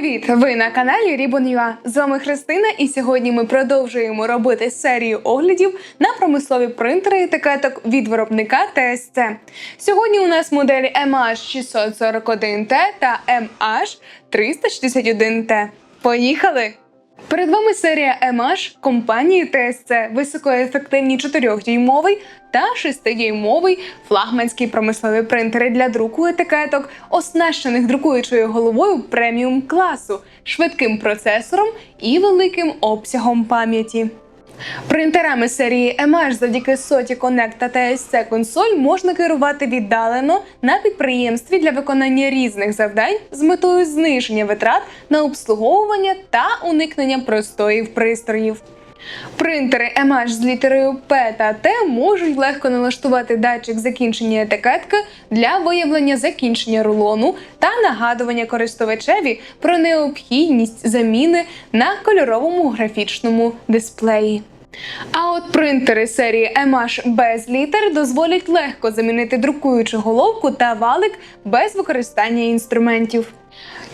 Привіт! Ви на каналі Ribbon.ua. З вами Христина, і сьогодні ми продовжуємо робити серію оглядів на промислові принтери етикеток від виробника TSC. Сьогодні у нас моделі MH641T та MH361T. Поїхали! Перед вами серія MH компанії TSC, високоефективні 4-дюймовий та 6-дюймовий флагманський промислові принтери для друку етикеток, оснащених друкуючою головою преміум класу, швидким процесором і великим обсягом пам'яті. Принтерами серії MH завдяки SOTI Connect та TSC консоль можна керувати віддалено на підприємстві для виконання різних завдань з метою зниження витрат на обслуговування та уникнення простоїв пристроїв. Принтери MH з літерою P та T можуть легко налаштувати датчик закінчення етикетки для виявлення закінчення рулону та нагадування користувачеві про необхідність заміни на кольоровому графічному дисплеї. А от принтери серії MH без літер дозволять легко замінити друкуючу головку та валик без використання інструментів.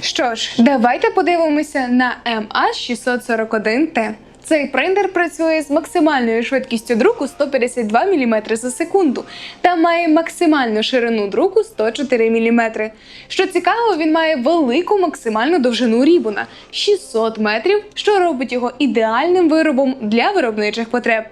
Що ж, давайте подивимося на MH641T. Цей принтер працює з максимальною швидкістю друку 152 мм за секунду та має максимальну ширину друку 104 мм. Що цікаво, він має велику максимальну довжину рібуна 600 метрів, що робить його ідеальним виробом для виробничих потреб.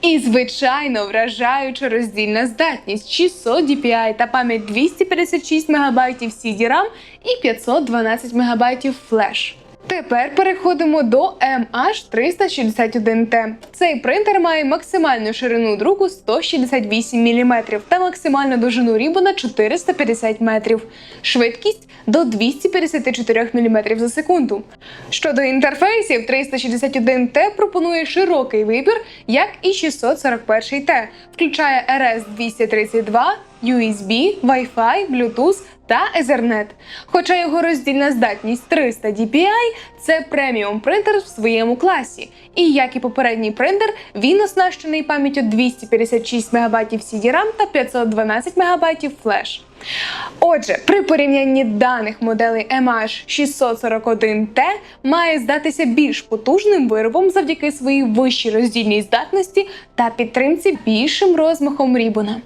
І, звичайно, вражаюча роздільна здатність 600 DPI та пам'ять 256 МБ CD-RAM і 512 МБ флеш. Тепер переходимо до MH361T. Цей принтер має максимальну ширину друку 168 мм та максимальну довжину рібана 450 метрів, швидкість до 254 мм за секунду. Щодо інтерфейсів, 361T пропонує широкий вибір, як і 641T, включає RS-232, USB, Wi-Fi, Bluetooth та Ethernet. Хоча його роздільна здатність 300 DPI – це преміум принтер в своєму класі. І як і попередній принтер, він оснащений пам'яттю 256 МБ CD-RAM та 512 МБ флеш. Отже, при порівнянні даних моделей MH641T має здатися більш потужним виробом завдяки своїй вищій роздільній здатності та підтримці більшим розмахом рібона.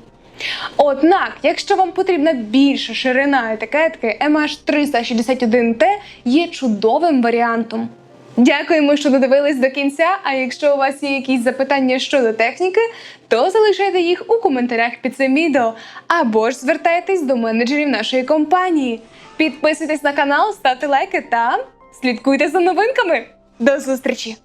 Однак, якщо вам потрібна більша ширина етикетки, MH361T є чудовим варіантом. Дякуємо, що додивились до кінця. А якщо у вас є якісь запитання щодо техніки, то залишайте їх у коментарях під цим відео або ж звертайтесь до менеджерів нашої компанії. Підписуйтесь на канал, ставте лайки та слідкуйте за новинками. До зустрічі!